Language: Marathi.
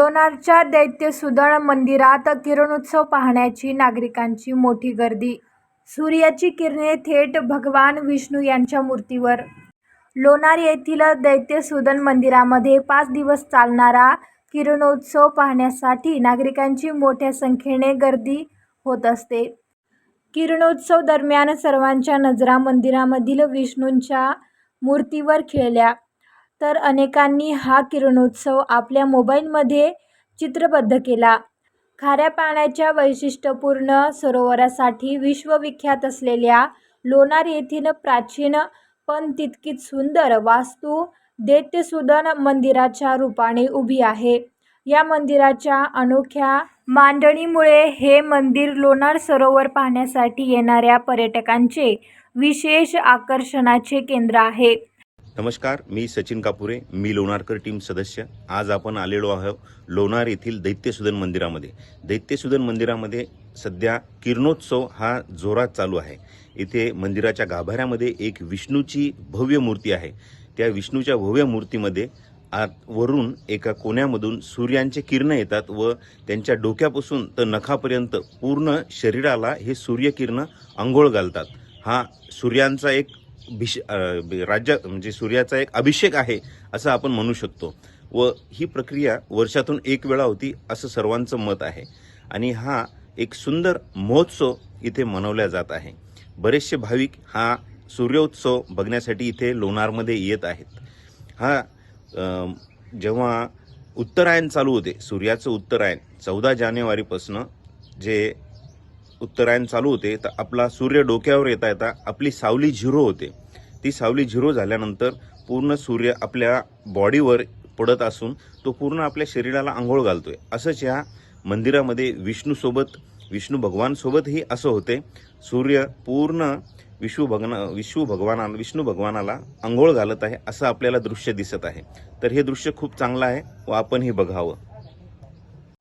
लोणारच्या दैत्यसुदन मंदिरात किरणोत्सव पाहण्याची नागरिकांची मोठी गर्दी. सूर्याची किरणे थेट भगवान विष्णू यांच्या मूर्तीवर. लोणार येथील दैत्यसुदन मंदिरामध्ये पाच दिवस चालणारा किरणोत्सव पाहण्यासाठी नागरिकांची मोठ्या संख्येने गर्दी होत असते. किरणोत्सव दरम्यान सर्वांच्या नजरा मंदिरामधील विष्णूंच्या मूर्तीवर खिळल्या. तर अनेकांनी हा किरणोत्सव आपल्या मोबाईलमध्ये चित्रबद्ध केला. खाऱ्या पाण्याच्या वैशिष्ट्यपूर्ण सरोवरासाठी विश्वविख्यात असलेल्या लोणार येथील प्राचीन पण तितकीच सुंदर वास्तू दैत्यसुदन मंदिराच्या रूपाने उभी आहे. या मंदिराच्या अनोख्या मांडणीमुळे हे मंदिर लोणार सरोवर पाहण्यासाठी येणाऱ्या पर्यटकांचे विशेष आकर्षणाचे केंद्र आहे. नमस्कार मी सचिन कापुरे मी लोणारकर टीम सदस्य. आज आपण आलेलो आहोत लोणार येथील दैत्यसुदन मंदिरामध्ये. दैत्यसुदन मंदिरामध्ये सध्या किरणोत्सव हा जोरात चालू आहे. इथे मंदिराच्या गाभाऱ्यामध्ये एक विष्णूची भव्य मूर्ती आहे. त्या विष्णूच्या भव्य मूर्तीमध्ये आत वरून एका कोण्यामधून सूर्यांचे किरण येतात व त्यांच्या डोक्यापासून तर नखापर्यंत पूर्ण शरीराला हे सूर्यकिरणं आंघोळ घालतात. हा सूर्यांचा एक भिष राज्य म्हणजे सूर्याचा एक अभिषेक आहे असं आपण म्हणू शकतो. व ही प्रक्रिया वर्षातून एक वेळा होती असं सर्वांचं मत आहे. आणि हा एक सुंदर महोत्सव इथे मनवला जात आहे. बरेचसे भाविक हा सूर्योत्सव बघण्यासाठी इथे लोणारमध्ये येत आहेत. हा जेव्हा उत्तरायण चालू होते सूर्याचं उत्तरायण चौदा जानेवारीपासनं जे उत्तरायण चालू होते तर आपला सूर्य डोक्यावर येता येता आपली सावली झिरो होते. ती सावली झिरो झाल्यानंतर पूर्ण सूर्य आपल्या बॉडीवर पडत असून तो पूर्ण आपल्या शरीराला आंघोळ घालतोय. असंच या मंदिरामध्ये विष्णूसोबत विष्णू भगवानसोबतही असं होते. सूर्य पूर्ण विष्णू भगना विष्णू भगवाना विष्णू भगवानाला आंघोळ घालत आहे असं आपल्याला दृश्य दिसत आहे. तर हे दृश्य खूप चांगलं आहे व आपणही बघावं.